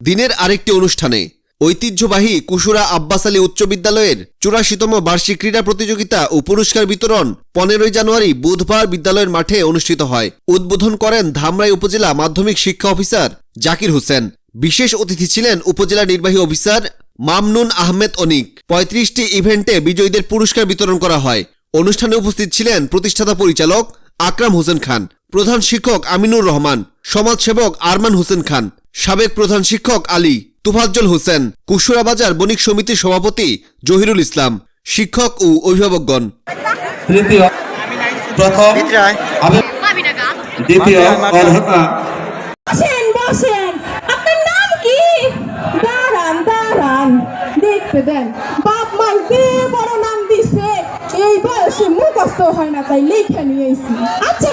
দিনের আরেকটি অনুষ্ঠানে। ঐতিহ্যবাহী কুশুরা আব্বাস আলী উচ্চ বিদ্যালয়ের চুরাশিতম বার্ষিক ক্রীড়া প্রতিযোগিতা ও পুরস্কার বিতরণ পনেরোই জানুয়ারি বুধবার বিদ্যালয়ের মাঠে অনুষ্ঠিত হয়। উদ্বোধন করেন ধামরাই উপজেলা মাধ্যমিক শিক্ষা অফিসার জাকির হোসেন। বিশেষ অতিথি ছিলেন উপজেলা নির্বাহী অফিসার মামনুন আহমেদ অনিক। পঁয়ত্রিশটি ইভেন্টে বিজয়ীদের পুরস্কার বিতরণ করা হয়। অনুষ্ঠানে উপস্থিত ছিলেন প্রতিষ্ঠাতা পরিচালক আকরাম হোসেন খান। প্রধান শিক্ষক আমিনুর রহমান। সমাজসেবক আরমান হোসেন খান সাবেক প্রধান শিক্ষক আলী তুফাজ্জল হোসেন কুশুরা বাজার বণিক সমিতির সভাপতি জহিরুল ইসলাম শিক্ষক ও অভিভাবকগণ। তৃতীয় প্রথম দ্বিতীয় বসেন বসেন। আপনার নাম কি? দাঁড়ান দাঁড়ান। দেখতে দেন। বাপ মাই যে বড় নাম দিছে এই বয়সে মুখস্থ হয় না তাই লেখা নিয়ে আচ্ছা